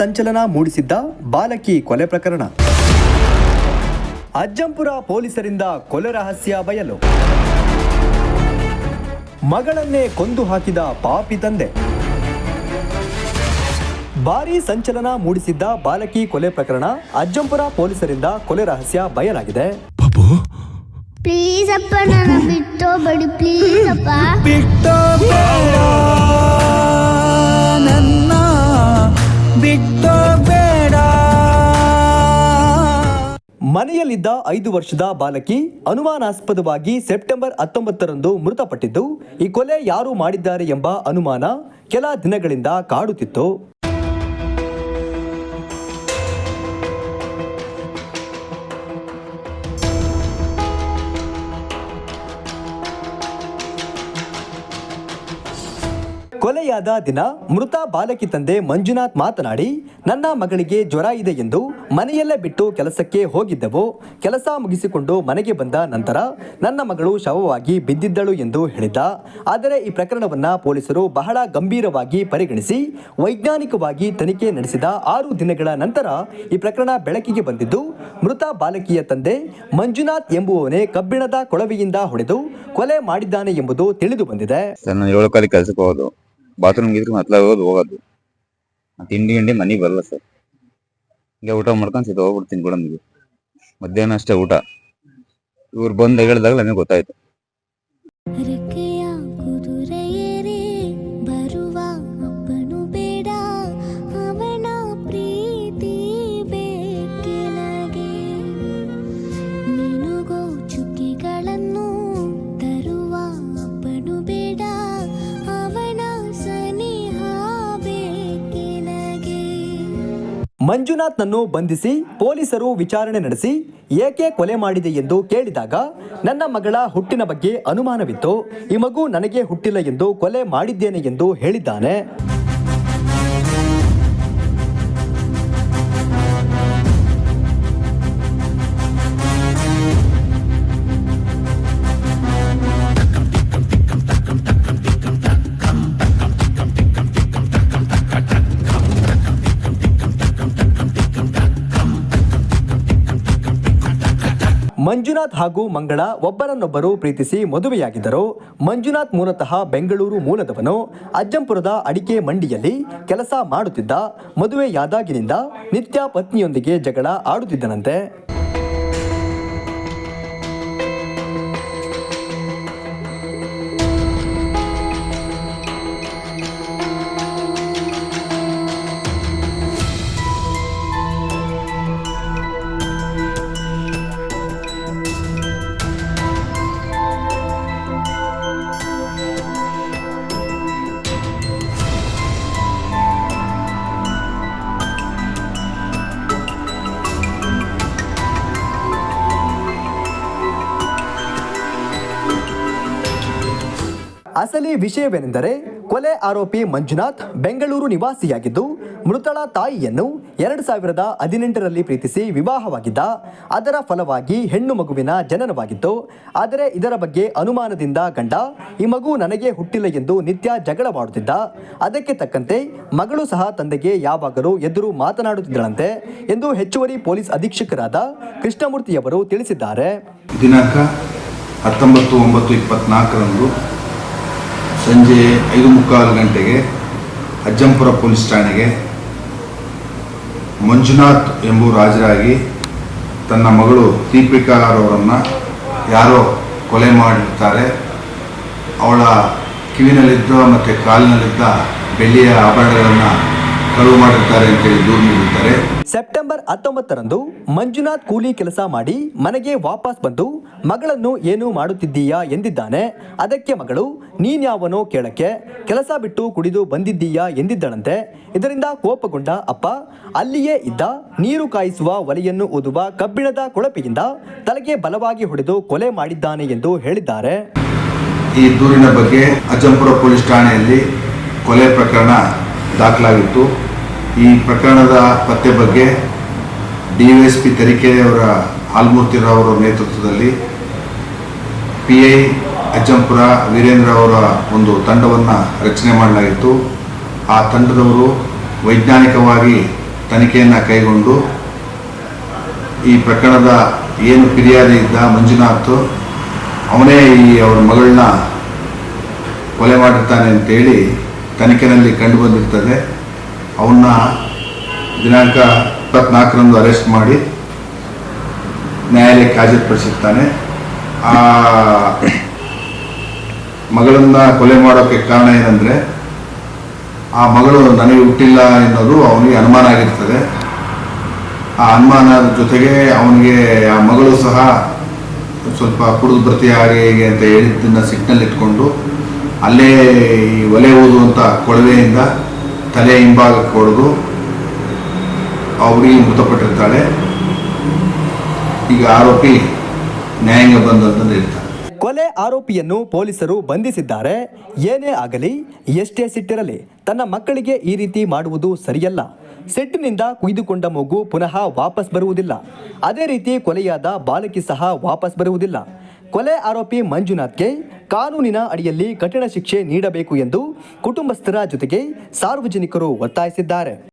ಸಂಚಲನ ಮೂಡಿಸಿದ್ದ ಬಾಲಕಿ ಕೊಲೆ ಪ್ರಕರಣ. ಅಜ್ಜಂಪುರ ಪೊಲೀಸರಿಂದ ಕೊಲೆ ರಹಸ್ಯ ಬಯಲು. ಮಗಳನ್ನೇ ಕೊಂದು ಹಾಕಿದ ಪಾಪಿ ತಂದೆ. ಭಾರೀ ಸಂಚಲನ ಮೂಡಿಸಿದ್ದ ಬಾಲಕಿ ಕೊಲೆ ಪ್ರಕರಣ ಅಜ್ಜಂಪುರ ಪೊಲೀಸರಿಂದ ಕೊಲೆ ರಹಸ್ಯ ಬಯಲಾಗಿದೆ. ಪಾಪು ಪ್ಲೀಸ್ ಅಪ್ಪ ಬಿಟ್ಟೋ ಬಡಿ ಪ್ಲೀಸ್ ಅಪ್ಪ. ಮನೆಯಲ್ಲಿದ್ದ ಐದು ವರ್ಷದ ಬಾಲಕಿ ಅನುಮಾನಾಸ್ಪದವಾಗಿ ಸೆಪ್ಟೆಂಬರ್ ಹತ್ತೊಂಬತ್ತರಂದು ಮೃತಪಟ್ಟಿದ್ದು, ಈ ಕೊಲೆ ಯಾರು ಮಾಡಿದ್ದಾರೆ ಎಂಬ ಅನುಮಾನ ಕೆಲ ದಿನಗಳಿಂದ ಕಾಡುತ್ತಿತ್ತು. ಕೊಲೆಯಾದ ದಿನ ಮೃತ ಬಾಲಕಿ ತಂದೆ ಮಂಜುನಾಥ್ ಮಾತನಾಡಿ, ನನ್ನ ಮಗಳಿಗೆ ಜ್ವರ ಇದೆ ಎಂದು ಮನೆಯಲ್ಲೇ ಬಿಟ್ಟು ಕೆಲಸಕ್ಕೆ ಹೋಗಿದ್ದೆವು. ಕೆಲಸ ಮುಗಿಸಿಕೊಂಡು ಮನೆಗೆ ಬಂದ ನಂತರ ನನ್ನ ಮಗಳು ಶವವಾಗಿ ಬಿದ್ದಿದ್ದಳು ಎಂದು ಹೇಳಿದ್ದ. ಆದರೆ ಈ ಪ್ರಕರಣವನ್ನ ಪೊಲೀಸರು ಬಹಳ ಗಂಭೀರವಾಗಿ ಪರಿಗಣಿಸಿ, ವೈಜ್ಞಾನಿಕವಾಗಿ ತನಿಖೆ ನಡೆಸಿದ ಆರು ದಿನಗಳ ನಂತರ ಈ ಪ್ರಕರಣ ಬೆಳಕಿಗೆ ಬಂದಿದ್ದು, ಮೃತ ಬಾಲಕಿಯ ತಂದೆ ಮಂಜುನಾಥ್ ಎಂಬುವವನೇ ಕಬ್ಬಿಣದ ಕೊಳವೆಯಿಂದ ಹೊಡೆದು ಕೊಲೆ ಮಾಡಿದ್ದಾನೆ ಎಂಬುದು ತಿಳಿದು ಬಂದಿದೆ. ಕೆಲಸಕ್ಕೆ ಹೋಗೋದು ಬಾತ್ರೂಮ್ಗೆ ಇದ್ರೆ ಮತ್ತೆ ಹೋಗೋದು ಹೋಗೋದು. ತಿಂಡಿ ಗಿಂಡಿ ಮನೆಗೆ ಬರಲ್ಲ ಸರ್. ಹಿಂಗೆ ಊಟ ಮಾಡ್ಕೊಂಡು ಸೀದಾ ಹೋಗ್ಬಿಡ್ತೀನಿ ಕೂಡ ನಮಗೆ ಮಧ್ಯಾಹ್ನ ಅಷ್ಟೇ ಊಟ. ಇವ್ರು ಬಂದು ಹೇಳಿದಾಗ ನನಗೆ ಗೊತ್ತಾಯ್ತು. ಮಂಜುನಾಥ್ನನ್ನು ಬಂಧಿಸಿ ಪೊಲೀಸರು ವಿಚಾರಣೆ ನಡೆಸಿ ಏಕೆ ಕೊಲೆ ಮಾಡಿದೆ ಎಂದು ಕೇಳಿದಾಗ, ನನ್ನ ಮಗಳ ಹುಟ್ಟಿನ ಬಗ್ಗೆ ಅನುಮಾನವಿತ್ತು. ಈ ಮಗು ನನಗೆ ಹುಟ್ಟಿಲ್ಲ ಎಂದು ಕೊಲೆ ಮಾಡಿದ್ದೇನೆ ಎಂದು ಹೇಳಿದ್ದಾನೆ. ಮಂಜುನಾಥ್ ಹಾಗೂ ಮಂಗಳ ಒಬ್ಬರನ್ನೊಬ್ಬರು ಪ್ರೀತಿಸಿ ಮದುವೆಯಾಗಿದ್ದರು. ಮಂಜುನಾಥ್ ಮೂಲತಃ ಬೆಂಗಳೂರು ಮೂಲದವನು. ಅಜ್ಜಂಪುರದ ಅಡಿಕೆ ಮಂಡಿಯಲ್ಲಿ ಕೆಲಸ ಮಾಡುತ್ತಿದ್ದ. ಮದುವೆಯಾದಾಗಿನಿಂದ ನಿತ್ಯ ಪತ್ನಿಯೊಂದಿಗೆ ಜಗಳ ಆಡುತ್ತಿದ್ದನಂತೆ. ಅಸಲಿ ವಿಷಯವೇನೆಂದರೆ ಕೊಲೆ ಆರೋಪಿ ಮಂಜುನಾಥ್ ಬೆಂಗಳೂರು ನಿವಾಸಿಯಾಗಿದ್ದು, ಮೃತಳ ತಾಯಿಯನ್ನು ಎರಡು ಸಾವಿರದ ಹದಿನೆಂಟರಲ್ಲಿ ಪ್ರೀತಿಸಿ ವಿವಾಹವಾಗಿದ್ದ, ಅದರ ಫಲವಾಗಿ ಹೆಣ್ಣು ಮಗುವಿನ ಜನನವಾಗಿತ್ತು. ಆದರೆ ಇದರ ಬಗ್ಗೆ ಅನುಮಾನದಿಂದ ಗಂಡ, ಈ ಮಗು ನನಗೆ ಹುಟ್ಟಿಲ್ಲ ಎಂದು ನಿತ್ಯ ಜಗಳವಾಡುತ್ತಿದ್ದ. ಅದಕ್ಕೆ ತಕ್ಕಂತೆ ಮಗಳು ಸಹ ತಂದೆಗೆ ಯಾವಾಗಲೂ ಎದುರು ಮಾತನಾಡುತ್ತಿದ್ದಳಂತೆ ಎಂದು ಹೆಚ್ಚುವರಿ ಪೊಲೀಸ್ ಅಧೀಕ್ಷಕರಾದ ಕೃಷ್ಣಮೂರ್ತಿಯವರು ತಿಳಿಸಿದ್ದಾರೆ. ದಿನಾಂಕ ಹತ್ತೊಂಬತ್ತು ಒಂಬತ್ತು ಇಪ್ಪತ್ನಾಲ್ಕರಂದು ಸಂಜೆ ಐದು ಮುಕ್ಕಾಲು ಗಂಟೆಗೆ ಅಜ್ಜಂಪುರ ಪೊಲೀಸ್ ಠಾಣೆಗೆ ಮಂಜುನಾಥ್ ಎಂಬುವರು ಹಾಜರಾಗಿ ತನ್ನ ಮಗಳು ದೀಪಿಕಾ ಅವರನ್ನು ಯಾರೋ ಕೊಲೆ ಮಾಡಿರ್ತಾರೆ ಅವಳ ಕಿವಿನಲ್ಲಿದ್ದ ಮತ್ತು ಕಾಲಿನಲ್ಲಿದ್ದ ಬೆಳ್ಳಿಯ ಆಭರಣಗಳನ್ನು ಕಳುವು ಮಾಡಿರ್ತಾರೆ ಅಂತೇಳಿ ದೂರು ನೀಡಿರ್ತಾರೆ. ಸೆಪ್ಟೆಂಬರ್ ಹತ್ತೊಂಬತ್ತರಂದು ಮಂಜುನಾಥ್ ಕೂಲಿ ಕೆಲಸ ಮಾಡಿ ಮನೆಗೆ ವಾಪಸ್ ಬಂದು ಮಗಳನ್ನು ಏನು ಮಾಡುತ್ತಿದ್ದೀಯಾ ಎಂದಿದ್ದಾನೆ ಅದಕ್ಕೆ ಮಗಳು ನೀನ್ಯಾವನೋ ಕೇಳಕ್ಕೆ ಕೆಲಸ ಬಿಟ್ಟು ಕುಡಿದು ಬಂದಿದ್ದೀಯಾ ಎಂದಿದ್ದಳಂತೆ ಇದರಿಂದ ಕೋಪಗೊಂಡ ಅಪ್ಪ ಅಲ್ಲಿಯೇ ಇದ್ದ ನೀರು ಕಾಯಿಸುವ ಒಲೆಯನ್ನು ಓದುವ ಕಬ್ಬಿಣದ ಕೊಳಪೆಯಿಂದ ತಲೆಗೆ ಬಲವಾಗಿ ಹೊಡೆದು ಕೊಲೆ ಮಾಡಿದ್ದಾನೆ ಎಂದು ಹೇಳಿದ್ದಾರೆ. ಈ ದೂರಿನ ಬಗ್ಗೆ ಅಜ್ಜಂಪುರ ಪೊಲೀಸ್ ಠಾಣೆಯಲ್ಲಿ ಕೊಲೆ ಪ್ರಕರಣ ದಾಖಲಾಗಿತ್ತು. ಈ ಪ್ರಕರಣದ ಪತ್ತೆ ಬಗ್ಗೆ ಡಿ ವೈ ಎಸ್ ಪಿ ಆಲ್ಮೂರ್ತಿರಾವ್ ಅವರ ನೇತೃತ್ವದಲ್ಲಿ ಪಿ ಐ ಅಜ್ಜಂಪುರ ವೀರೇಂದ್ರ ಅವರ ಒಂದು ತಂಡವನ್ನು ರಚನೆ ಮಾಡಲಾಗಿತ್ತು. ಆ ತಂಡದವರು ವೈಜ್ಞಾನಿಕವಾಗಿ ತನಿಖೆಯನ್ನು ಕೈಗೊಂಡು ಈ ಪ್ರಕರಣದ ಏನು ಫಿರ್ಯಾದಿ ಇದ್ದ ಮಂಜುನಾಥ್ ಅವನೇ ಈ ಅವರ ಮಗಳನ್ನ ಕೊಲೆ ಮಾಡಿರ್ತಾನೆ ಅಂತೇಳಿ ತನಿಖೆಯಲ್ಲಿ ಕಂಡು ಬಂದಿರ್ತದೆ ಅವನ್ನ ದಿನಾಂಕ ಇಪ್ಪತ್ನಾಲ್ಕರಂದು ಅರೆಸ್ಟ್ ಮಾಡಿ ನ್ಯಾಯಾಲಯಕ್ಕೆ ಹಾಜರುಪಡಿಸಿರ್ತಾನೆ. ಆ ಮಗಳನ್ನ ಕೊಲೆ ಮಾಡೋಕ್ಕೆ ಕಾರಣ ಏನಂದರೆ, ಆ ಮಗಳು ನನಗೆ ಹುಟ್ಟಿಲ್ಲ ಎನ್ನೋದು ಅವನಿಗೆ ಅನುಮಾನ ಆಗಿರ್ತದೆ. ಆ ಅನುಮಾನದ ಜೊತೆಗೆ ಅವನಿಗೆ ಆ ಮಗಳು ಸಹ ಸ್ವಲ್ಪ ಕುಡಿದು ಬರ್ತಿ ಹಾಗೆ ಹೀಗೆ ಅಂತ ಹೇಳಿದ್ದನ್ನು ಸಿಗ್ನಲ್ ಇಟ್ಕೊಂಡು ಅಲ್ಲೇ ಈ ಒಲೆ ಊದುವಂಥ ಕೊಳವೆಯಿಂದ ತಲೆ ಹಿಂಭಾಗಕ್ಕೆ ಹೊಡೆದು ಅವರಿಗೆ ಮೃತಪಟ್ಟಿರ್ತಾಳೆ. ಈಗ ಆರೋಪಿ ನ್ಯಾಯಾಂಗ ಬಂದು ಅಂತಂದು ಹೇಳ್ತಾರೆ ಕೊಲೆ ಆರೋಪಿಯನ್ನು ಪೊಲೀಸರು ಬಂಧಿಸಿದ್ದಾರೆ. ಏನೇ ಆಗಲಿ, ಎಷ್ಟೇ ಸಿಟ್ಟಿರಲಿ, ತನ್ನ ಮಕ್ಕಳಿಗೆ ಈ ರೀತಿ ಮಾಡುವುದು ಸರಿಯಲ್ಲ. ಸಿಟ್ಟಿನಿಂದ ಕುಯ್ದುಕೊಂಡ ಮಗು ಪುನಃ ವಾಪಸ್ ಬರುವುದಿಲ್ಲ. ಅದೇ ರೀತಿ ಕೊಲೆಯಾದ ಬಾಲಕಿ ಸಹ ವಾಪಸ್ ಬರುವುದಿಲ್ಲ. ಕೊಲೆ ಆರೋಪಿ ಮಂಜುನಾಥ್ಗೆ ಕಾನೂನಿನ ಅಡಿಯಲ್ಲಿ ಕಠಿಣ ಶಿಕ್ಷೆ ನೀಡಬೇಕು ಎಂದು ಕುಟುಂಬಸ್ಥರ ಜೊತೆಗೆ ಸಾರ್ವಜನಿಕರು ಒತ್ತಾಯಿಸಿದ್ದಾರೆ.